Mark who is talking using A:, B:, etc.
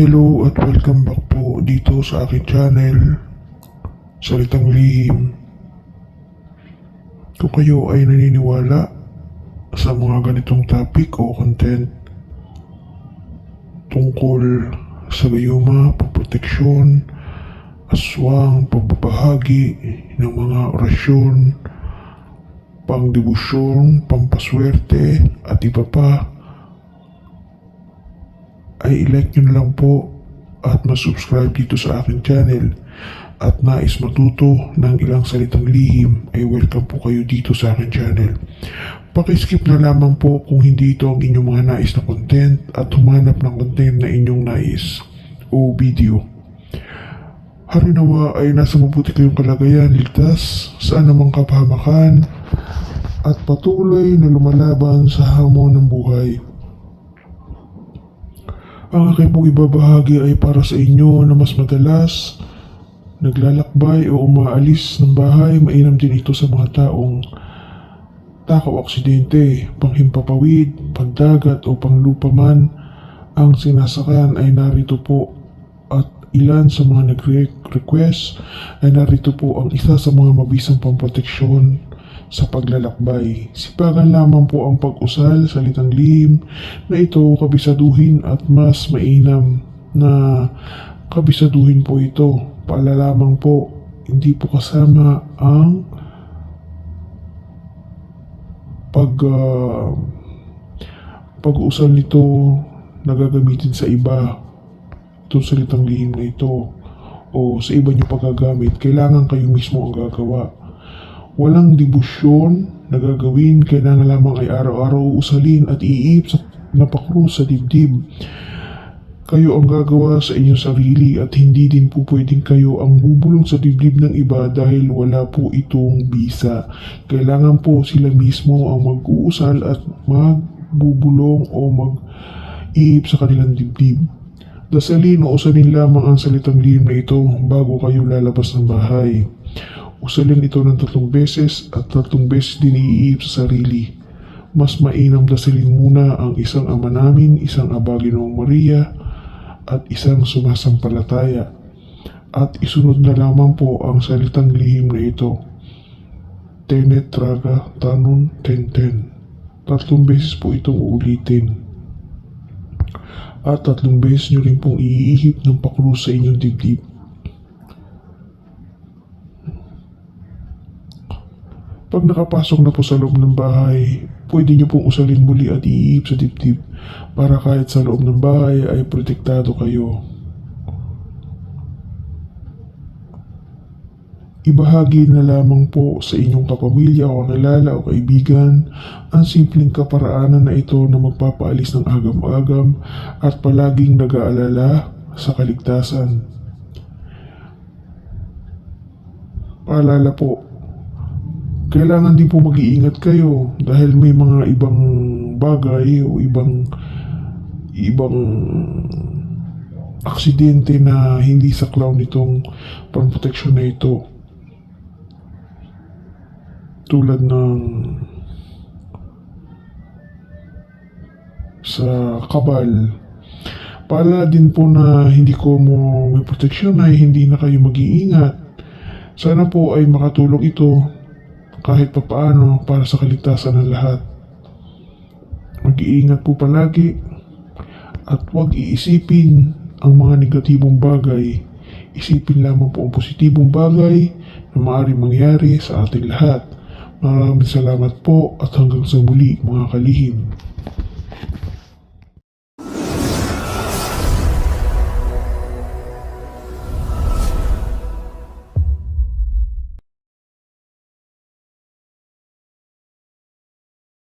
A: Hello at welcome back po dito sa aking channel, Salitang Lihim. Kung kayo ay naniniwala sa mga ganitong topic o content tungkol sa gayuma, pagproteksyon, aswang, pagbabahagi ng mga orasyon, pangdebusyon, pampaswerte, at iba pa, ay i-like nyo na lang po at masubscribe dito sa aking channel at nais matuto ng ilang salitang lihim ay welcome po kayo dito sa aking channel. Pakiskip na lamang po kung hindi ito ang inyong mga nais na content at humanap ng content na inyong nais o video. Harinawa ay nasa mabuti kayong kalagayan, ligtas, sa anumang kapahamakan, at patuloy na lumalaban sa hamon ng buhay. Ang aking pong ibabahagi ay para sa inyo na mas madalas naglalakbay o umaalis ng bahay. Mainam din ito sa mga taong takaw aksidente, panghimpapawid, pandagat o panglupa man. Ang sinasakan ay narito po at ilan sa mga nag-request ay narito po ang isa sa mga mabisang pamproteksyon sa paglalakbay. Sipagan lamang po ang pag-usal, salitang lihim na ito kabisaduhin at mas mainam na kabisaduhin po ito. Paalalamang po, hindi po kasama ang pag ah, pag-uusal nito na gagamitin sa iba itong salitang lihim na ito o sa iba niyo paggagamit, kailangan kayo mismo ang gagawa. Walang debusyon na gagawin, kailangan lamang ay araw-araw usalin at iip sa napakrus sa dibdib. Kayo ang gagawa sa inyong sarili at hindi din po pwedeng kayo ang bubulong sa dibdib ng iba dahil wala po itong bisa. Kailangan po sila mismo ang mag-uusal at magbubulong o mag-iip sa kanilang dibdib. Dasalin o usalin lamang ang salitang lihim na ito bago kayo lalabas ng bahay. Usalin ito ng tatlong beses at tatlong beses din iiip sa sarili. Mas mainam dasalin muna ang isang ama namin, isang aba Ginoong Maria, at isang sumasampalataya. At isunod na lamang po ang salitang lihim na ito. Tenet traga tanun tenten. Tatlong beses po itong uulitin. At tatlong beses nyo rin pong iihip ng pakrus sa inyong dibdib. Pag nakapasok na po sa loob ng bahay, pwede nyo pong usalin muli at iihip sa dibdib para kahit sa loob ng bahay ay protektado kayo. Ibahagi na lamang po sa inyong kapamilya o kakilala o kaibigan ang simpleng kaparaanan na ito na magpapaalis ng agam-agam at palaging nag-aalala sa kaligtasan. Paalala po, kailangan din po mag-iingat kayo dahil may mga ibang bagay o ibang ibang aksidente na hindi saklaw nitong pamproteksyon na ito. Tulad ng sa kabal. Paalala din po na hindi ko mo may proteksyon ay hindi na kayo mag-iingat. Sana po ay makatulong ito kahit papaano para sa kaligtasan ng lahat. Mag-iingat po palagi at huwag iisipin ang mga negatibong bagay. Isipin lamang po ang positibong bagay na maaaring mangyari sa ating lahat. Maraming salamat po at hanggang sa muli mga kalihim.